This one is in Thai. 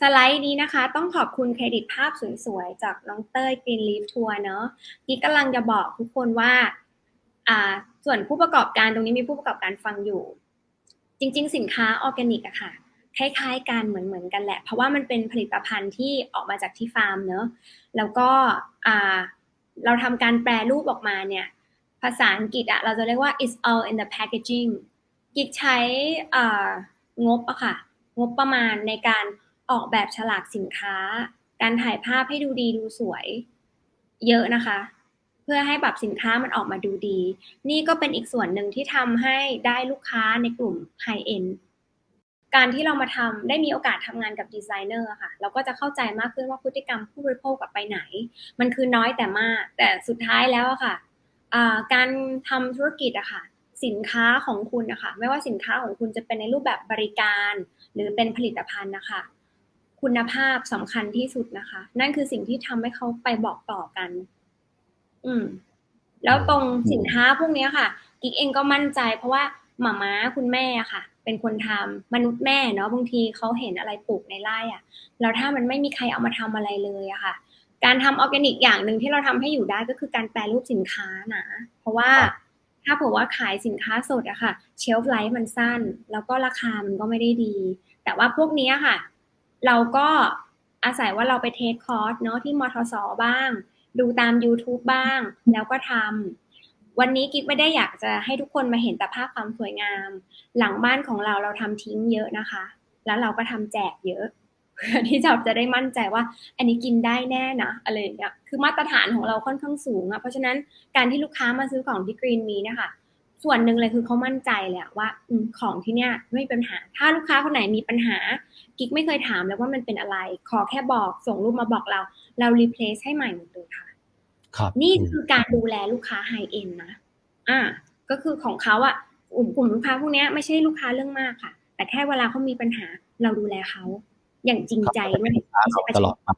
สไลด์นี้นะคะ ต้องขอบคุณเครดิตภาพสวยๆ จากน้องเต้ย Green Leaf Tour เนอะกิ๊กำลังจะบอกทุกคนว่า อ่า ส่วนผู้ประกอบการตรงนี้มีผู้ประกอบการฟังอยู่ จริง ๆ สินค้าออร์แกนิกอะค่ะ คล้ายๆกันเหมือนๆกันแหละ เพราะว่ามันเป็นผลิตภัณฑ์ที่ออกมาจากที่ฟาร์มเนอะแล้วก็อ่าเราทำการแปรรูปออกมาเนี่ย ภาษาอังกฤษอะเราจะเรียกว่า it's all in the packaging กิกใช้งบอะค่ะ งบประมาณในการ ออกแบบฉลากสินค้า การถ่ายภาพให้ดูดีดูสวย เยอะนะคะ เพื่อให้แบบสินค้ามันออกมาดูดี นี่ก็เป็นอีกส่วนหนึ่งที่ทำให้ได้ลูกค้าในกลุ่มไฮเอ็นการที่เรามาทำได้มีโอกาสทำงานกับดีไซเนอร์ค่ะ เราก็จะเข้าใจมากขึ้นว่าพฤติกรรมผู้บริโภคกับไปไหน มันคือน้อยแต่มาก แต่สุดท้ายแล้วค่ะการทำธุรกิจอะค่ะสินค้าของคุณนะคะไม่ว่าสินค้าของคุณจะเป็นในรูปแบบบริการ หรือเป็นผลิตภัณฑ์นะคะ คุณภาพสำคัญที่สุดนะคะ นั่นคือสิ่งที่ทำให้เขาไปบอกต่อกัน อืม แล้วตรงสินค้าพวกนี้ค่ะ กิ๊กเองก็มั่นใจ เพราะว่าหมาม้าคุณแม่อะค่ะ เป็นคนทำมนุษย์แม่เนาะบางทีเขาเห็นอะไรปลูกในไร่อะแล้วถ้ามันไม่มีใครเอามาทำอะไรเลยอะค่ะ การทำออร์แกนิกอย่างหนึ่งที่เราทำให้อยู่ได้ก็คือการแปลรูปสินค้านะเพราะว่าถ้าเผื่อว่าขายสินค้าสดอะค่ะ เชลฟ์ไลฟ์มันสั้น แล้วก็ราคามันก็ไม่ได้ดี แต่ว่าพวกนี้ค่ะ เราก็อาศัยว่าเราไปเทคคอร์สเนาะที่มทสบ้าง ดูตาม YouTube บ้าง แล้วก็ทำวันนี้กิ๊กไม่ได้อยากจะให้ทุกคนมาเห็นแต่ภาพความสวยงาม หลังบ้านของเราเราทำทิ้งเยอะนะคะ แล้วเราก็ทำแจกเยอะเพื่อที่จะจะได้มั่นใจว่า อันนี้กินได้แน่นะอะไรอย่างเงี้ยคือมาตรฐานของเราค่อนข้างสูงอะเพราะฉะนั้นการที่ลูกค้ามาซื้อของที่กรีนมีนี่ยค่ะ ส่วนหนึ่งเลยคือเขามั่นใจแหละว่าอมของที่เนี่ยไม่มีปัญหา ถ้าลูกค้าคนไหนมีปัญหา กิ๊กไม่เคยถามเลยว่ามันเป็นอะไร ขอแค่บอกส่งรูปมาบอกเรา เรารีเพลซให้ใหม่หมดเลยค่ะ ครับ นี่คือการดูแลลูกค้าไฮเอ็นนะ อ่า ก็คือของเขาอะกลุ่มกลุ่มลูกค้าพวกเนี้ยไม่ใช่ลูกค้าเรื่องมากค่ะ แต่แค่เวลาเขามีปัญหา เราดูแลเขาอย่างจริงใจด้วยครับเราตลอดไป